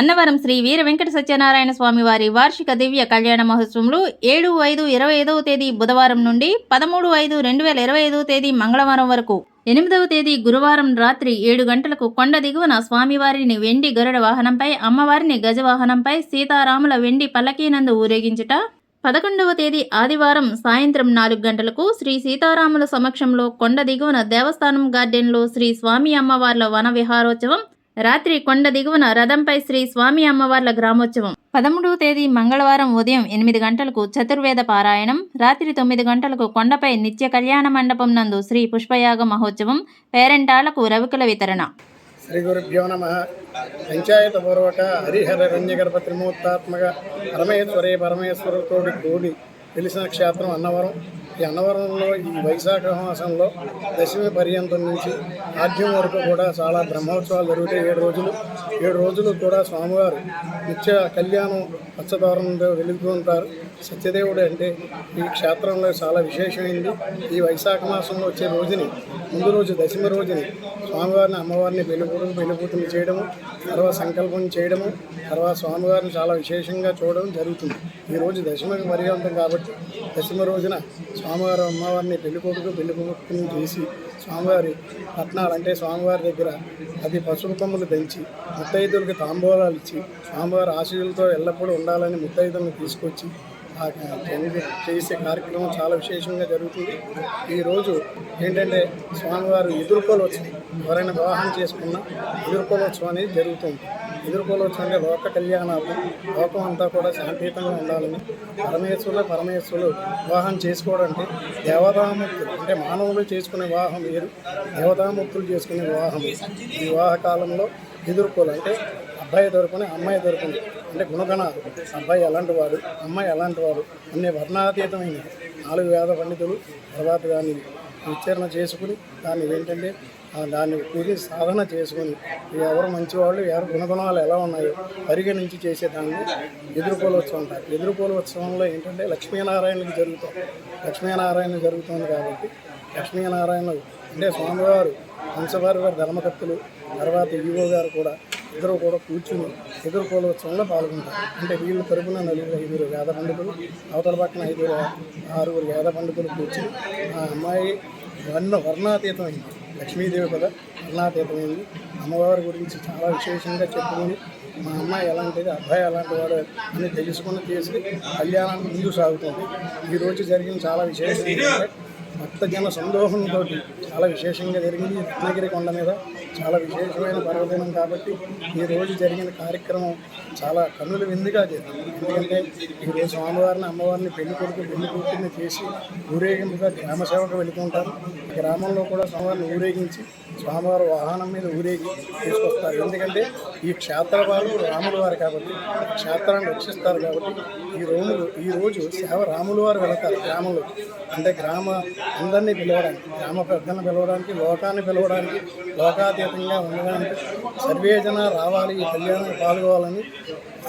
అన్నవరం శ్రీ వీర వెంకట సత్యనారాయణ స్వామి వారి వార్షిక దివ్య కళ్యాణ మహోత్సవంలో ఏడు ఐదు ఇరవై ఐదవ తేదీ బుధవారం నుండి పదమూడు ఐదు రెండు వేల ఇరవై ఐదవ తేదీ మంగళవారం వరకు. ఎనిమిదవ తేదీ గురువారం రాత్రి ఏడు గంటలకు కొండ దిగువన స్వామివారిని వెండి గరుడ వాహనంపై అమ్మవారిని గజవాహనంపై సీతారాముల వెండి పల్లకీనందు ఊరేగించుట. పదకొండవ తేదీ ఆదివారం సాయంత్రం నాలుగు గంటలకు శ్రీ సీతారాముల సమక్షంలో కొండ దిగువన దేవస్థానం గార్డెన్లో శ్రీ స్వామి అమ్మవార్ల వన విహారోత్సవం. రాత్రి కొండ దిగువన రథంపై శ్రీ స్వామి అమ్మవార్ల గ్రామోత్సవం. పదమూడవ తేదీ మంగళవారం ఉదయం ఎనిమిది గంటలకు చతుర్వేద పారాయణం రాత్రి తొమ్మిది గంటలకు కొండపై నిత్య కళ్యాణ మండపం నందు శ్రీ పుష్పయాగ మహోత్సవం పేరెంటాలకు రవికుల వితరణ. శ్రీ గురుభ్యో నమ. పంచాయత పూర్వక హరిహర రంజగర్భ త్రిమూర్తాత్మక పరమేశ్వరే పరమేశ్వరుతోటి కూడి తెలిసిన క్షేత్రం అన్నవరం. ఈ అన్నవరంలో ఈ వైశాఖ మాసంలో దశమి పర్యంతం నుంచి ఆద్యం వరకు కూడా చాలా బ్రహ్మోత్సవాలు జరుగుతాయి. ఏడు రోజులు. ఏడు రోజులు కూడా స్వామివారు నిత్య కళ్యాణం పచ్చదోరణంతో వెలుగుతూ ఉంటారు. సత్యదేవుడు అంటే ఈ క్షేత్రంలో చాలా విశేషమైంది. ఈ వైశాఖ మాసంలో వచ్చే రోజుని ముందు రోజు దశమ రోజుని స్వామివారిని అమ్మవారిని పెళ్ళికూతురు పెళ్ళికూతురు చేయడము తర్వాత సంకల్పం చేయడము తర్వాత స్వామివారిని చాలా విశేషంగా చూడడం జరుగుతుంది. ఈరోజు దశమకి దశమికి కాబట్టి దశమ రోజున స్వామివారి అమ్మవారిని పెళ్ళికొడుకు పెళ్ళికొడుకుని చేసి స్వామివారి పట్నాలు అంటే స్వామివారి దగ్గర అది పసుపు కొమ్ములు పెంచి ముత్తైదులకు తాంబూలాలు ఇచ్చి స్వామివారి ఆశీస్సులతో ఎల్లప్పుడూ ఉండాలని ముత్తైదులను తీసుకొచ్చి చేసే కార్యక్రమం చాలా విశేషంగా జరుగుతుంది. ఈరోజు ఏంటంటే స్వామివారు ఎదుర్కోలవచ్చు ఎవరైనా వివాహం చేసుకున్న ఎదుర్కోలవచ్చు అనేది జరుగుతుంది. ఎదుర్కోలోత్సవం అంటే లోక కళ్యాణాలు లోకం అంతా కూడా శాంతియుతంగా ఉండాలని పరమేశ్వరులు పరమేశ్వరులు వివాహం చేసుకోవడం అంటే దేవతాముక్తులు. అంటే మానవులు చేసుకునే వివాహం వేరు దేవతాముక్తులు చేసుకునే వివాహం ఈ వివాహ కాలంలో ఎదుర్కోలు అంటే అబ్బాయి దొరుకుని అమ్మాయి దొరుకుని అంటే గుణగణాలు అబ్బాయి ఎలాంటి వాడు అమ్మాయి ఎలాంటి వాడు అనే వర్ణాతీతమైన నాలుగు వేద పండితులు తర్వాత దాన్ని ఉచ్చారణ చేసుకుని దాన్ని ఏంటంటే దాన్ని పూజ సాధన చేసుకుని ఎవరు మంచివాళ్ళు ఎవరు గుణగుణాలు ఎలా ఉన్నాయో పరిగణించి చేసే దాన్ని ఎదుర్కోలోత్సవం అంటారు. ఎదుర్కోలోత్సవంలో ఏంటంటే లక్ష్మీనారాయణకి జరుగుతాం. లక్ష్మీనారాయణ జరుగుతుంది కాబట్టి లక్ష్మీనారాయణ అంటే స్వామివారు వంశవారి వారి ధర్మకర్తలు తర్వాత ఈవో గారు కూడా ఇద్దరు కూడా కూర్చుని ఎదుర్కోలోత్సవంలో పాల్గొంటారు. అంటే వీళ్ళు తరపున నలుగురు ఐదుగురు వేద పండితులు అవతల పక్కన ఐదుగురు ఆరుగురు వేద పండితులు కూర్చుని ఆ అమ్మాయి వర్ణ వర్ణాతీతమైంది. లక్ష్మీదేవి కదా వర్ణాతీతమైంది. అమ్మవారి గురించి చాలా విశేషంగా చెప్పుకొని మా అమ్మాయి ఎలాంటిది అబ్బాయి ఎలాంటి వాడు అని తెలుసుకుని చేసి కళ్యాణానికి ముందు సాగుతుంది. ఈరోజు జరిగిన చాలా విశేషం భక్తజన సందోహంతో చాలా విశేషంగా జరిగింది. రత్నగిరి కొండ మీద చాలా విశేషమైన పర్వదినం కాబట్టి ఈ రోజు జరిగిన కార్యక్రమం చాలా కన్నుల విందుగా జరిగింది ఎందుకంటే ఈరోజు స్వామివారిని అమ్మవారిని పెళ్ళి కొడుకు పెళ్ళి కూతుర్ని చేసి ఊరేగింపుగా గ్రామ సేవకు వెళుతుంటారు గ్రామంలో కూడా స్వామివారిని ఊరేగించి స్వామివారి వాహనం మీద ఊరేగి తీసుకొస్తారు. ఎందుకంటే ఈ క్షేత్రవారు రాముల వారు కాబట్టి క్షేత్రాన్ని రక్షిస్తారు కాబట్టి ఈ రోజు ఈ రోజు సేవ రాముల వారు వెళతారు గ్రామంలో. అంటే గ్రామ అందరినీ పిలవడానికి గ్రామ పెద్దలను పిలవడానికి లోకాన్ని పిలవడానికి లోకాతీతంగా ఉండడానికి సర్వేజన రావాలి ఈ కళ్యాణం పాల్గొవాలని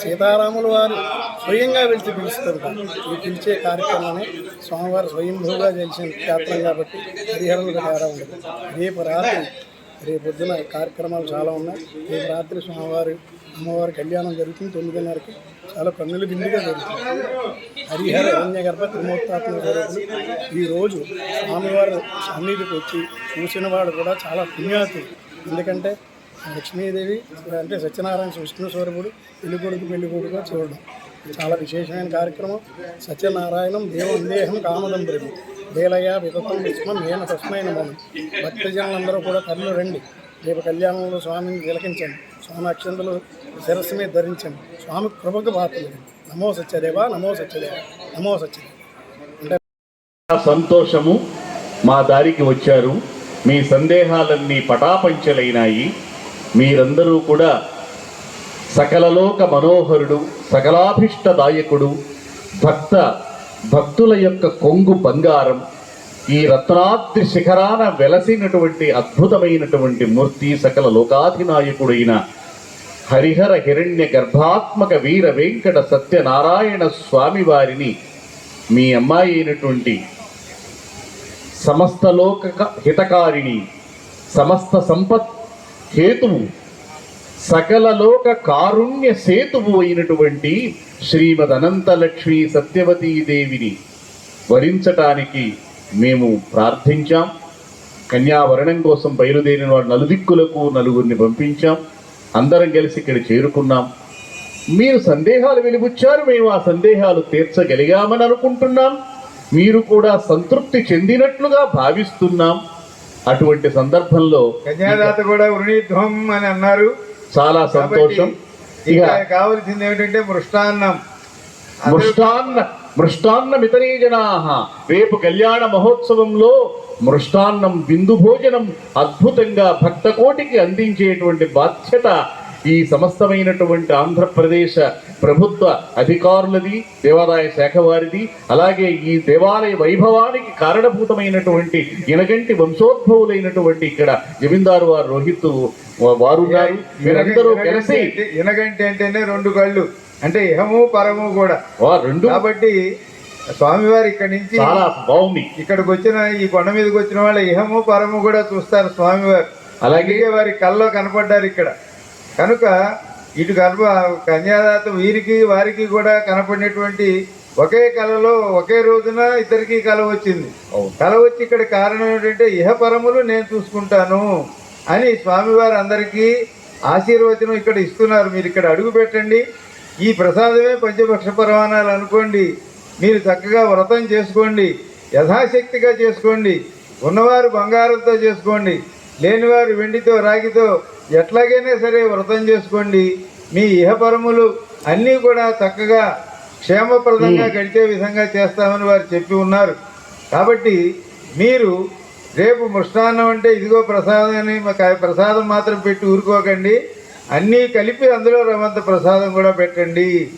సీతారాములు వారు స్వయంగా పిలిచి పిలుస్తుంటారు. ఈ పిలిచే కార్యక్రమాన్ని స్వామివారు స్వయంభూగా తెలిసిన క్షేత్రం కాబట్టి హరిహరులకు తేడా ఉండదు. రేపు రాత్రి రేపు పొద్దున కార్యక్రమాలు చాలా ఉన్నాయి. రేపు రాత్రి స్వామివారి అమ్మవారి కళ్యాణం జరుగుతుంది. తొమ్మిదిన్నరకి చాలా పన్నులు బిందుగా జరుగుతుంది హరిహర అరణ్యగర్భ త్రిమూర్తాత్మ స్వరూపులు ఈరోజు స్వామివారి సన్నిధికి వచ్చి చూసిన వాడు కూడా చాలా పుణ్యాతి ఎందుకంటే లక్ష్మీదేవి అంటే సత్యనారాయణ విష్ణు స్వరూపుడు పెళ్ళికొడుకు కొడుకు చూడడం. చాలా విశేషమైన కార్యక్రమం. సత్యనారాయణం దేవం కామదం ప్రేమి లీలయ విదతం విస్మం ఏన తస్మైన మనం భక్తజనులందరూ కూడా కళ్ళు రండి. రేపు కళ్యాణంలో స్వామిని తిలకించండి. స్వామి అక్షంతలు శిరస్సు మీద ధరించండి. స్వామి కృపకు బాధ్యత నమో సత్యదేవా నమో సత్యదేవ నమో సత్యదేవ. సంతోషము మా దారికి వచ్చారు. మీ సందేహాలన్నీ పటాపంచలైనాయి. మీరందరూ కూడా సకలలోక మనోహరుడు సకలాభిష్టదాయకుడు భక్త భక్తుల యొక్క కొంగు బంగారం ఈ రత్నాద్రి శిఖరాన వెలసినటువంటి అద్భుతమైనటువంటి మూర్తి సకల లోకాధినాయకుడైన హరిహర హిరణ్య గర్భాత్మక వీర వెంకట సత్యనారాయణ స్వామి వారిని మీ అమ్మాయి అయినటువంటి సమస్త లోక హితకారిణి సమస్త సంపత్ హేతువు సకల లోక కారుణ్య సేతువు అయినటువంటి శ్రీమద్ అనంతలక్ష్మి సత్యవతీ దేవిని వరించటానికి మేము ప్రార్థించాం. కన్యావరణం కోసం బయలుదేరిన వాడు నలుదిక్కులకు నలుగురిని పంపించాం. అందరం కలిసి ఇక్కడ చేరుకున్నాం. మీరు సందేహాలు వెలిబుచ్చారు. మేము ఆ సందేహాలు తీర్చగలిగామని అనుకుంటున్నాం. మీరు కూడా సంతృప్తి చెందినట్లుగా భావిస్తున్నాం. అటువంటి సందర్భంలో కన్యాదాత కూడా వృణీధ్వం అని అన్నారు. చాలా సంతోషం. ఇక కావలసింది ఏమిటంటే మృష్టాన్నం. మృష్టాన్న మృష్టాన్న మితనీ జనాహ రేపు కళ్యాణ మహోత్సవంలో మృష్టాన్నం బిందు భోజనం అద్భుతంగా భక్త కోటికి అందించేటువంటి బాధ్యత ఈ సమస్తమైనటువంటి ఆంధ్రప్రదేశ్ ప్రభుత్వ అధికారులది దేవాదాయ శాఖ వారిది అలాగే ఈ దేవాలయ వైభవానికి కారణభూతమైనటువంటి ఇనగంటి వంశోద్భవులైనటువంటి ఇక్కడ జమీందారు వారు రోహిత్ వారు మీరందరూ కలిసి ఇనగంటి అంటేనే రెండు కళ్ళు అంటే ఇహము పరము కూడా. రెండు? కాబట్టి స్వామివారు ఇక్కడి నుంచి చాలా బాగుంది. ఇక్కడికి వచ్చిన ఈ కొండ మీదకి వచ్చిన వాళ్ళ ఇహము పరము కూడా చూస్తారు స్వామివారు. అలాగే వారి కల్లో కనపడ్డారు ఇక్కడ. కనుక ఇటు కనప కన్యాదాత వీరికి వారికి కూడా కనపడినటువంటి ఒకే కళలో ఒకే రోజున ఇద్దరికి కళ వచ్చింది. కళ వచ్చి ఇక్కడ కారణం ఏంటంటే ఇహపరములు నేను చూసుకుంటాను. అని స్వామివారు అందరికీ ఆశీర్వచనం ఇక్కడ ఇస్తున్నారు. మీరు ఇక్కడ అడుగు పెట్టండి. ఈ ప్రసాదమే పంచభక్ష పరమాణాలు అనుకోండి. మీరు చక్కగా వ్రతం చేసుకోండి. యథాశక్తిగా చేసుకోండి. ఉన్నవారు బంగారంతో చేసుకోండి. లేనివారు వెండితో రాగితో ఎట్లాగైనా సరే వ్రతం చేసుకోండి. మీ ఇహపరములు అన్నీ కూడా చక్కగా క్షేమప్రదంగా గడిచే విధంగా చేస్తామని వారు చెప్పి ఉన్నారు. కాబట్టి మీరు రేపు మృష్టాన్నం అంటే ఇదిగో ప్రసాదం అని మాకు ప్రసాదం మాత్రం పెట్టి ఊరుకోకండి. అన్నీ కలిపి అందులో రమంత ప్రసాదం కూడా పెట్టండి.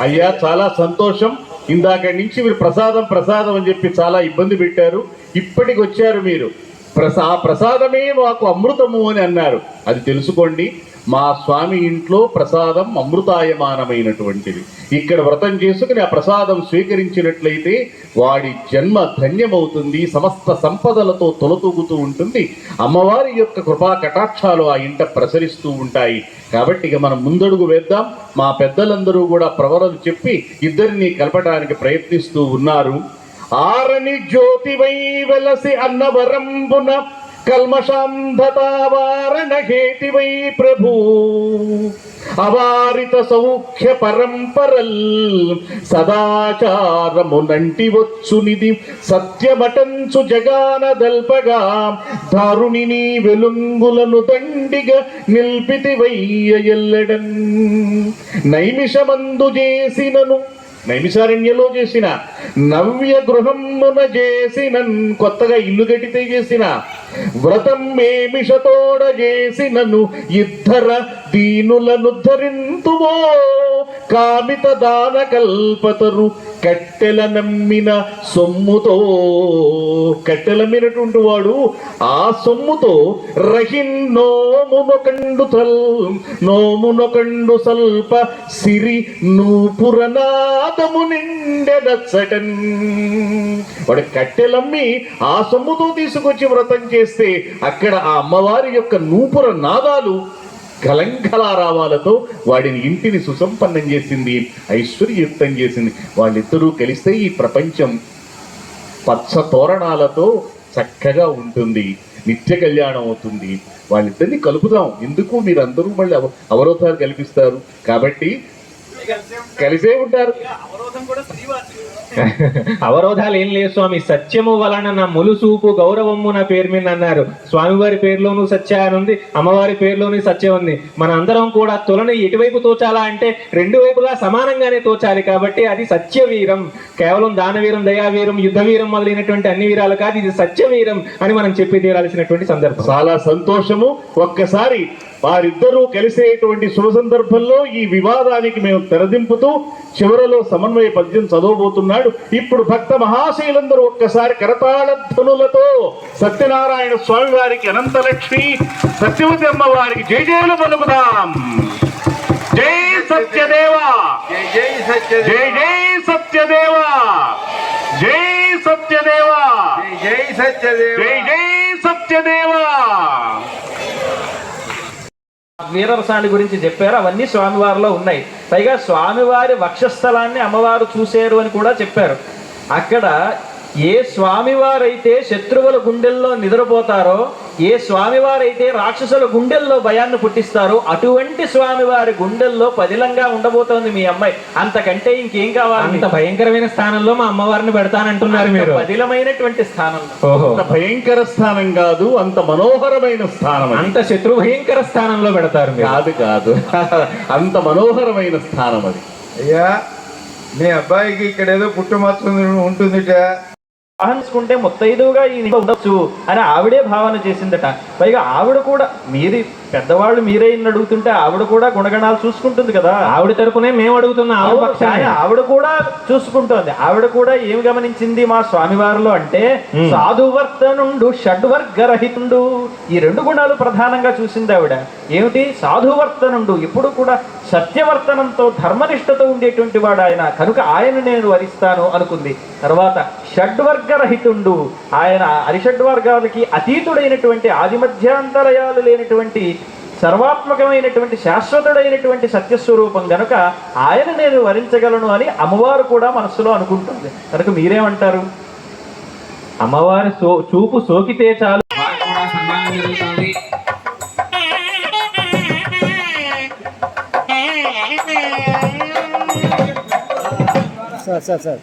అయ్యా చాలా సంతోషం. ఇందాక నుంచి మీరు ప్రసాదం ప్రసాదం అని చెప్పి చాలా ఇబ్బంది పెట్టారు. ఇప్పటికి వచ్చారు మీరు. ప్రసా ఆ ప్రసాదమే మాకు అమృతము అని అన్నారు. అది తెలుసుకోండి. మా స్వామి ఇంట్లో ప్రసాదం అమృతాయమానమైనటువంటిది. ఇక్కడ వ్రతం చేసుకుని ఆ ప్రసాదం స్వీకరించినట్లయితే వాడి జన్మ ధన్యమవుతుంది సమస్త సంపదలతో తొలతూగుతూ ఉంటుంది. అమ్మవారి యొక్క కృపా కటాక్షాలు ఆ ఇంట ప్రసరిస్తూ ఉంటాయి. కాబట్టి ఇక మనం ముందడుగు వేద్దాం. మా పెద్దలందరూ కూడా ప్రవరలు చెప్పి ఇద్దరిని కలపడానికి ప్రయత్నిస్తూ ఉన్నారు. ఆరని జ్యోతివై వెలసి అన్నవరంబున కల్మషాంధతావారణ హేతివై ప్రభూ. అవారిత సౌఖ్య పరంపరల్ సదాచారము నంటి వచ్చునిది సత్యమటంచు జగాన దల్పగా. దారుణిని వెలుంగులను దండిగా నిల్పితి వయ్య ఎల్లడన్. నైమిషమందు చేసినను నైమిషారణ్యలో చేసిన నవ్య గృహమున చేసిన కొత్తగా ఇల్లు కట్టితే చేసిన వ్రతం మేమిషతోడ చేసినను ఇద్దర దీనులను ధరింతువో. కామిత దాన కల్పతరు కట్టెల నమ్మిన సొమ్ముతో. కట్టెలమ్మినటువంటి వాడు ఆ సొమ్ముతో రహిన్ నోమునొకండు తల్ నోమునొకండు సల్ప సిరి నూపురనాదము నిండెదచ్చటన్ వాడు కట్టెలమ్మి ఆ సొమ్ముతో తీసుకొచ్చి వ్రతం చేస్తే అక్కడ ఆ అమ్మవారి యొక్క నూపుర నాదాలు కలంకలారావాలతో వాడిని ఇంటిని సుసంపన్నం చేసింది ఐశ్వర్యయుక్తం చేసింది. వాళ్ళిద్దరూ కలిస్తే ఈ ప్రపంచం పచ్చ తోరణాలతో చక్కగా ఉంటుంది నిత్య కళ్యాణం అవుతుంది. వాళ్ళిద్దరిని కలుపుదాం. ఎందుకు? మీరందరూ మళ్ళీ అవ అవరోధాలు కల్పిస్తారు. కాబట్టి కలిసే ఉంటారు. అవరోధాలు ఏం లేదు స్వామి. సత్యము వలన నా ములుసూపు గౌరవము నా పేరు మీద అన్నారు. స్వామివారి పేరులోనూ సత్య అని ఉంది అమ్మవారి పేరులోనూ సత్యం ఉంది. మన అందరం కూడా తులని ఎటువైపు తోచాలా అంటే రెండు వైపులా సమానంగానే తోచాలి కాబట్టి అది సత్య వీరం కేవలం దానవీరం దయావీరం యుద్ధ వీరం మొదలైనటువంటి అన్ని వీరాలు కాదు ఇది సత్య వీరం అని మనం చెప్పి తీరాల్సినటువంటి సందర్భం. చాలా సంతోషము. ఒక్కసారి వారిద్దరూ కలిసేటువంటి శుభ సందర్భంలో ఈ వివాదానికి మేము తెరదింపుతూ చివరలో సమన్వయ పద్యం చదవబోతున్నాడు. ఇప్పుడు భక్త మహాశైలందరూ ఒక్కసారి కరతాళ ధ్వనులతో సత్యనారాయణ స్వామి వారికి అనంతలక్ష్మి సత్యవతి అమ్మ వారికి జయ జయలు పలుకుదాం. జై సత్యదేవా. జై జై సత్య జై జై సత్యదేవా. జై సత్యదేవా. జై జై సత్యదేవ జై జై సత్యదేవా వీరరసాన్ని గురించి చెప్పారు. అవన్నీ స్వామివారిలో ఉన్నాయి. పైగా స్వామివారి వక్షస్థలాన్ని అమ్మవారు చూశారు అని కూడా చెప్పారు. అక్కడ ఏ స్వామివారైతే శత్రువుల గుండెల్లో నిద్రపోతారో ఏ స్వామివారైతే రాక్షసుల గుండెల్లో భయాన్ని పుట్టిస్తారో అటువంటి స్వామివారి గుండెల్లో పదిలంగా ఉండబోతోంది మీ అమ్మాయి. అంతకంటే ఇంకేం కావాలి? అంత? భయంకరమైన స్థానంలో మా అమ్మవారిని పెడతానంటున్నారు మీరు. పదిలమైనటువంటి స్థానంలో. ఓహో. అంత భయంకర స్థానం కాదు అంత మనోహరమైన స్థానం. అంత శత్రు భయంకర స్థానంలో పెడతారు మీరు. కాదు కాదు. అంత మనోహరమైన స్థానం అది. అయ్యా మీ అబ్బాయికి ఇక్కడ ఏదో పుట్టుమచ్చ ఉంటుందిట. ఆహ్వానించుకుంటే ముత్తైదువుగా ఈ ఉండొచ్చు అని ఆవిడే భావన చేసిందట. పైగా ఆవిడ కూడా మీది పెద్దవాళ్ళు మీరే ఇన్ని అడుగుతుంటే ఆవిడ కూడా గుణగణాలు చూసుకుంటుంది కదా. ఆవిడ తరపునే మేము అడుగుతున్నాం ఆవిడ పక్షాన. ఆవిడ కూడా చూసుకుంటోంది. ఆవిడ కూడా ఏమి గమనించింది మా స్వామివారిలో అంటే. సాధువర్తనుండు షడ్వర్గరహితుండు. ఈ రెండు గుణాలు ప్రధానంగా చూసింది ఆవిడ. ఏమిటి? సాధువర్తనుండు ఎప్పుడు కూడా సత్యవర్తనంతో ధర్మనిష్టతో ఉండేటువంటి వాడు ఆయన. కనుక ఆయన నేను వరిస్తాను అనుకుంది. తర్వాత షడ్వర్గరహితుండు. ఆయన అరిషడ్వర్గాలకి అతీతుడైనటువంటి ఆదిమధ్యాంతరయాలు లేనటువంటి సర్వాత్మకమైనటువంటి శాశ్వతుడైనటువంటి సత్యస్వరూపం గనుక ఆయన నేను వరించగలను అని అమ్మవారు కూడా మనస్సులో అనుకుంటుంది. కనుక మీరేమంటారు? అమ్మవారి సో చూపు సోకితే చాలు. Sir sir sir.